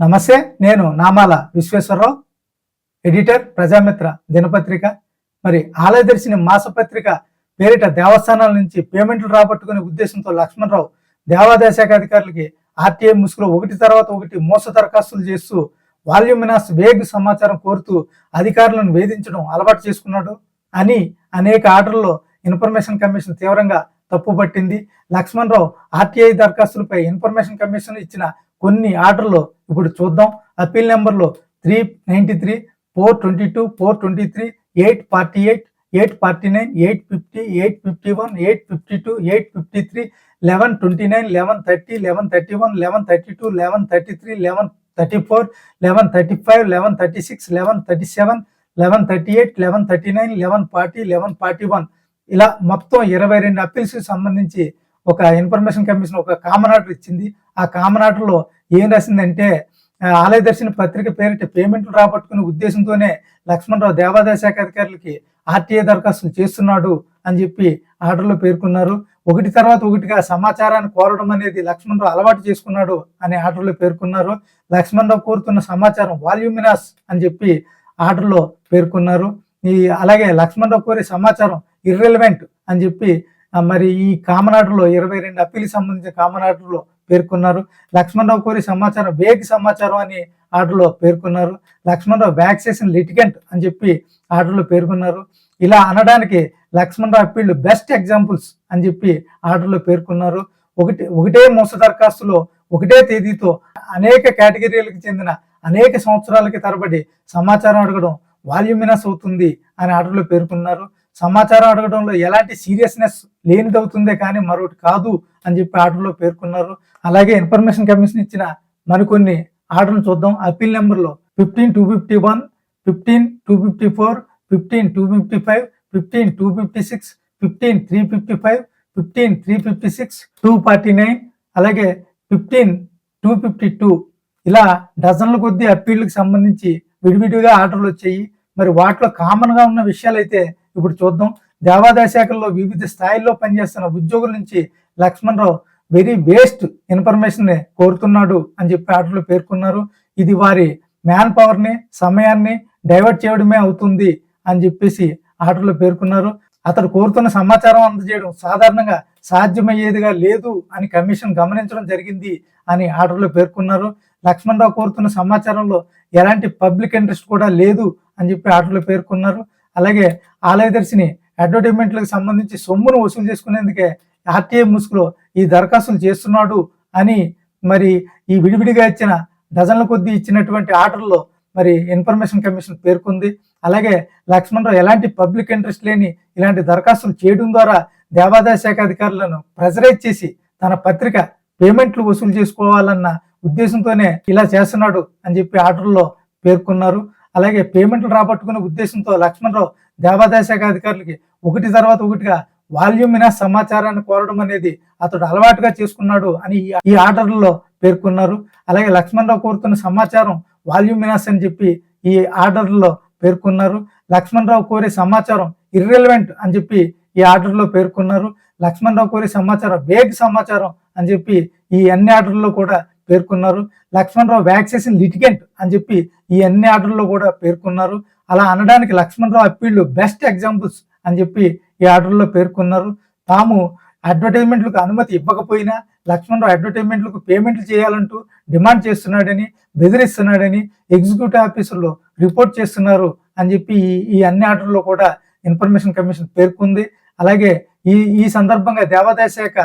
నమస్తే నేను నామాల విశ్వేశ్వరరావు ఎడిటర్ ప్రజామిత్ర దినపత్రిక. మరి ఆలయదర్శిని మాసపత్రిక పేరిట దేవస్థానాల నుంచి పేమెంట్లు రాబట్టుకునే ఉద్దేశంతో లక్ష్మణరావు దేవాదాయ శాఖ అధికారులకి ఆర్టీఐ ముసుగులో ఒకటి తర్వాత ఒకటి మోస దరఖాస్తులు చేస్తూ వాల్యూమినాస్ వేగ్ సమాచారం కోరుతూ అధికారులను వేధించడం అలవాటు చేసుకున్నాడు అని అనేక ఆర్డర్లలో ఇన్ఫర్మేషన్ కమిషన్ తీవ్రంగా తప్పుపట్టింది. లక్ష్మణరావు ఆర్టీఐ దరఖాస్తులపై ఇన్ఫర్మేషన్ కమిషన్ ఇచ్చిన కొన్ని ఆర్డర్లు ఇప్పుడు చూద్దాం. అప్పీల్ నెంబర్లో three ninety three four twenty two four twenty three eight forty eight eight forty nine eight fifty eight fifty one eight fifty two eight fifty three eleven twenty nine eleven thirty eleven thirty one eleven thirty two eleven thirty three eleven thirty four eleven thirty five eleven thirty six eleven thirty seven eleven thirty eight eleven thirty nine eleven forty eleven forty one. ఇలా మొత్తం ఇరవై రెండు అప్పీల్స్కి సంబంధించి ఒక information commission ఒక common order ఇచ్చింది. ఆ కామనాటలో ఏం రాసిందంటే ఆలయ దర్శన పత్రిక పేరిట పేమెంట్లు రాబట్టుకునే ఉద్దేశంతోనే లక్ష్మణరావు దేవాదాయ శాఖ అధికారులకి ఆర్టీఏ దరఖాస్తులు చేస్తున్నాడు అని చెప్పి ఆర్డర్లో పేర్కొన్నారు. ఒకటి తర్వాత ఒకటిగా సమాచారాన్ని కోరడం అనేది లక్ష్మణరావు అలవాటు చేసుకున్నాడు అనే ఆర్డర్లో పేర్కొన్నారు. లక్ష్మణరావు కోరుతున్న సమాచారం వాల్యూమినాస్ అని చెప్పి ఆర్డర్లో పేర్కొన్నారు. ఈ అలాగే లక్ష్మణరావు కోరే సమాచారం ఇర్రెలవెంట్ అని చెప్పి మరి ఈ కామన్ ఆర్డర్లో ఇరవై రెండు అప్పీల్ సంబంధించిన కామన్ ఆర్డర్లో పేర్కొన్నారు. లక్ష్మణరావు కోరి సమాచారం వేగ్ సమాచారం అని ఆర్డర్లో పేర్కొన్నారు. లక్ష్మణరావు వ్యాక్సేషన్ లిటిగెంట్ అని చెప్పి ఆర్డర్లో పేర్కొన్నారు. ఇలా అనడానికి లక్ష్మణరావు అప్పీళ్ళు బెస్ట్ ఎగ్జాంపుల్స్ అని చెప్పి ఆర్డర్లో పేర్కొన్నారు. ఒకటి ఒకటే మోస దరఖాస్తులో ఒకటే తేదీతో అనేక కేటగిరీలకు చెందిన అనేక సంవత్సరాలకి తరబడి సమాచారం అడగడం వాల్యూమినస్ అవుతుంది అని ఆర్డర్లో పేర్కొన్నారు. సమాచారం అడగడంలో ఎలాంటి సీరియస్నెస్ లేనిదవుతుందే కానీ మరొకటి కాదు అని చెప్పి ఆర్డర్లో పేర్కొన్నారు. అలాగే ఇన్ఫర్మేషన్ కమిషన్ ఇచ్చిన మరికొన్ని ఆర్డర్లు చూద్దాం. అప్పీల్ నెంబర్లో fifteen two fifty one fifteen two fifty four fifteen two fifty five fifteen two fifty six fifteen three fifty five fifteen three fifty six two forty nine అలాగే ఫిఫ్టీన్ టూ ఫిఫ్టీ టూ. ఇలా డజన్ల కొద్దీ అప్పీళ్ళకి సంబంధించి విడివిడిగా ఆర్డర్లు వచ్చాయి. మరి వాటిలో కామన్గా ఉన్న విషయాలు అయితే ఇప్పుడు చూద్దాం. దేవాదాయ శాఖల్లో వివిధ స్థాయిల్లో పనిచేస్తున్న ఉద్యోగుల నుంచి లక్ష్మణరావు వెరీ వేస్ట్ ఇన్ఫర్మేషన్ కోరుతున్నాడు అని చెప్పి ఆర్డర్లో పేర్కొన్నారు. ఇది వారి మ్యాన్ పవర్ని సమయాన్ని డైవర్ట్ చేయడమే అవుతుంది అని చెప్పేసి ఆర్డర్లో పేర్కొన్నారు. అతడు కోరుతున్న సమాచారం అందజేయడం సాధారణంగా సాధ్యమయ్యేదిగా లేదు అని కమిషన్ గమనించడం జరిగింది అని ఆర్డర్లో పేర్కొన్నారు. లక్ష్మణరావు కోరుతున్న సమాచారంలో ఎలాంటి పబ్లిక్ ఇంట్రెస్ట్ కూడా లేదు అని చెప్పి ఆర్డర్లో పేర్కొన్నారు. అలాగే ఆలయదర్శిని అడ్వర్టైజ్మెంట్లకు సంబంధించి సొమ్మును వసూలు చేసుకునేందుకే ఆర్టీఐ ముసుగులో ఈ దరఖాస్తులు చేస్తున్నాడు అని మరి ఈ విడివిడిగా ఇచ్చిన డజన్ల కొద్దీ ఇచ్చినటువంటి ఆర్డర్లో మరి ఇన్ఫర్మేషన్ కమిషన్ పేర్కొంది. అలాగే లక్ష్మణరావు ఎలాంటి పబ్లిక్ ఇంట్రెస్ట్ లేని ఇలాంటి దరఖాస్తులు చేయడం ద్వారా దేవాదాయ శాఖ అధికారులను ప్రెజరైజ్ చేసి తన పత్రిక పేమెంట్లు వసూలు చేసుకోవాలన్న ఉద్దేశంతోనే ఇలా చేస్తున్నాడు అని చెప్పి ఆర్డర్లో పేర్కొన్నారు. అలాగే పేమెంట్లు రాబట్టుకునే ఉద్దేశంతో లక్ష్మణరావు దేవాదాయ శాఖ అధికారులకి ఒకటి తర్వాత ఒకటిగా వాల్యూమ్ వాల్యూమిన సమాచారాన్ని కోరడం అనేది అతడు అలవాటుగా చేసుకున్నాడు అని ఈ- ఆర్డర్లో పేర్కొన్నారు. అలాగే లక్ష్మణరావు కోరుతున్న సమాచారం వాల్యూమ్ మినాస్ అని చెప్పి ఈ ఆర్డర్లో పేర్కొన్నారు. లక్ష్మణరావు కోరే సమాచారం ఇర్రెలవెంట్ అని చెప్పి ఈ ఆర్డర్లో పేర్కొన్నారు. లక్ష్మణరావు కోరే సమాచారం వేగ్ సమాచారం అని చెప్పి ఈ అన్ని ఆర్డర్లో కూడా పేర్కొన్నారు. లక్ష్మణరావు వ్యాక్సేషన్ లిటిగెంట్ అని చెప్పి ఈ అన్ని ఆర్డర్లో కూడా పేర్కొన్నారు. అలా అనడానికి లక్ష్మణరావు అప్పీళ్ళు బెస్ట్ ఎగ్జాంపుల్స్ అని చెప్పి ఈ ఆర్డర్లో పేర్కొన్నారు. తాము అడ్వర్టైజ్మెంట్లకు అనుమతి ఇవ్వకపోయినా లక్ష్మణరావు అడ్వర్టైజ్మెంట్లకు పేమెంట్లు చేయాలంటూ డిమాండ్ చేస్తున్నాడని బెదిరిస్తున్నాడని ఎగ్జిక్యూటివ్ ఆఫీసర్లు రిపోర్ట్ చేస్తున్నారు అని చెప్పి ఈ ఈ అన్ని ఆర్డర్లో కూడా ఇన్ఫర్మేషన్ కమిషన్ పేర్కొంది. అలాగే ఈ ఈ సందర్భంగా దేవాదాయ శాఖ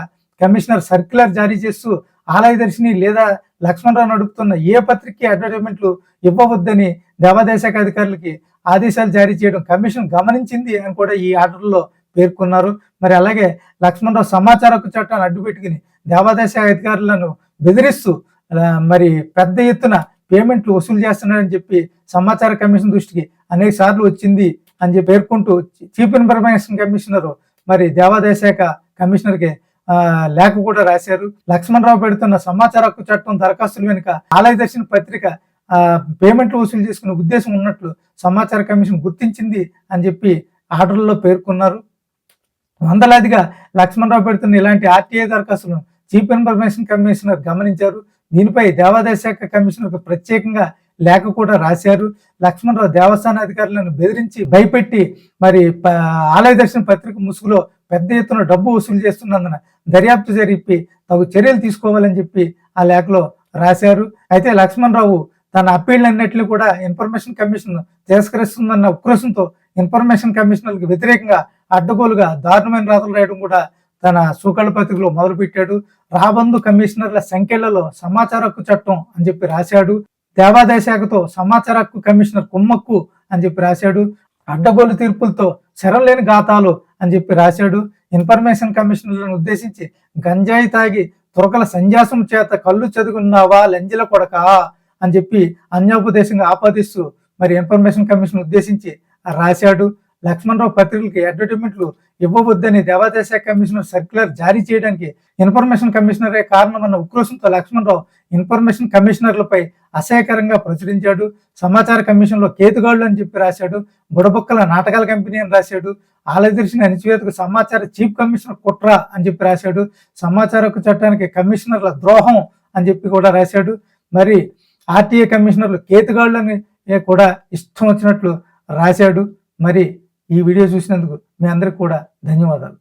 కమిషనర్ సర్క్యులర్ జారీ చేస్తూ ఆలయ దర్శిని లేదా లక్ష్మణరావు నడుపుతున్న ఏ పత్రికకి అడ్వర్టైజ్మెంట్లు ఇవ్వవద్దని దేవాదాయ శాఖ అధికారులకి ఆదేశాలు జారీ చేయడం కమిషన్ గమనించింది అని కూడా ఈ ఆర్డర్లో పేర్కొన్నారు. మరి అలాగే లక్ష్మణరావు సమాచార హక్కు చట్టాన్ని అడ్డుపెట్టుకుని దేవాదాయ అధికారులను బెదిరిస్తూ మరి పెద్ద ఎత్తున పేమెంట్లు వసూలు చేస్తున్నాడని చెప్పి సమాచార కమిషన్ దృష్టికి అనేక సార్లు వచ్చింది అని చెప్పి పేర్కొంటూ చీఫ్ ఇన్ఫర్మేషన్ కమిషనర్ మరి దేవాదాయ శాఖ కమిషనర్కి లేఖ కూడా రాశారు. లక్ష్మణరావు పెడుతున్న సమాచార హక్కు చట్టం దరఖాస్తుల వెనుక ఆలయ దర్శన పత్రిక పేమెంట్లు వసూలు చేసుకునే ఉద్దేశం ఉన్నట్లు సమాచార కమిషన్ గుర్తించింది అని చెప్పి ఆర్డర్లో పేర్కొన్నారు. వందలాదిగా లక్ష్మణరావు పెడుతున్న ఇలాంటి ఆర్టీఐ దరఖాస్తులను చీఫ్ ఇన్ఫర్మేషన్ కమిషనర్ గమనించారు. దీనిపై దేవాదాయ శాఖ కమిషనర్కు ప్రత్యేకంగా లేఖ కూడా రాశారు. లక్ష్మణరావు దేవస్థాన అధికారులను బెదిరించి భయపెట్టి మరి ఆలయ దర్శన పత్రిక ముసుగులో పెద్ద ఎత్తున డబ్బు వసూలు చేస్తున్నందున దర్యాప్తు జరిపి తగు చర్యలు తీసుకోవాలని చెప్పి ఆ లేఖలో రాశారు. అయితే లక్ష్మణరావు తన అప్పీళ్ళు కూడా ఇన్ఫర్మేషన్ కమిషన్ తిరస్కరిస్తుందన్న ఉక్రోషంతో ఇన్ఫర్మేషన్ కమిషనర్కి వ్యతిరేకంగా అడ్డగోలుగా దారుణమైన రాతలు రాయడం కూడా తన సూకళ్ళ పత్రికలో మొదలుపెట్టాడు. రాబందు కమిషనర్ల సంఖ్యలలో సమాచార హక్కు చట్టం అని చెప్పి రాశాడు. దేవాదాయ శాఖతో సమాచార హక్కు కమిషనర్ కుమ్మక్కు అని చెప్పి రాశాడు. అడ్డగోలు తీర్పులతో శరం లేని గాతాలు అని చెప్పి రాశాడు. ఇన్ఫర్మేషన్ కమిషనర్లను ఉద్దేశించి గంజాయి తాగి తురకల సంజాసం చేత కళ్ళు చదువుకున్నావా లంజల కొడక అని చెప్పి అన్యోపదేశంగా ఆపాదిస్తూ మరి ఇన్ఫర్మేషన్ కమిషన్ ఉద్దేశించి రాశాడు. లక్ష్మణరావు పత్రికలకి అడ్వర్టైజ్మెంట్లు ఇవ్వవద్దని దేవాదాయ శాఖ కమిషనర్ సర్క్యులర్ జారీ చేయడానికి ఇన్ఫర్మేషన్ కమిషనరే కారణమన్న ఉక్రోషంతో లక్ష్మణరావు ఇన్ఫర్మేషన్ కమిషనర్లపై అసహ్యకరంగా ప్రచురించాడు. సమాచార కమిషన్లో కేతుగాళ్ళు అని చెప్పి రాశాడు. బుడబుక్కల నాటకాల కంపెనీ అని రాశాడు. ఆలయదర్శిని అణిచివేతకు సమాచార చీఫ్ కమిషనర్ కుట్ర అని చెప్పి రాశాడు. సమాచార చట్టానికి కమిషనర్ల ద్రోహం అని చెప్పి కూడా రాశాడు. మరి ఆర్టీఏ కమిషనర్లు కేతుగాళ్ళు అని కూడా ఇష్టం వచ్చినట్లు రాశాడు. మరి ఈ వీడియో చూసినందుకు మీ అందరికి కూడా ధన్యవాదాలు.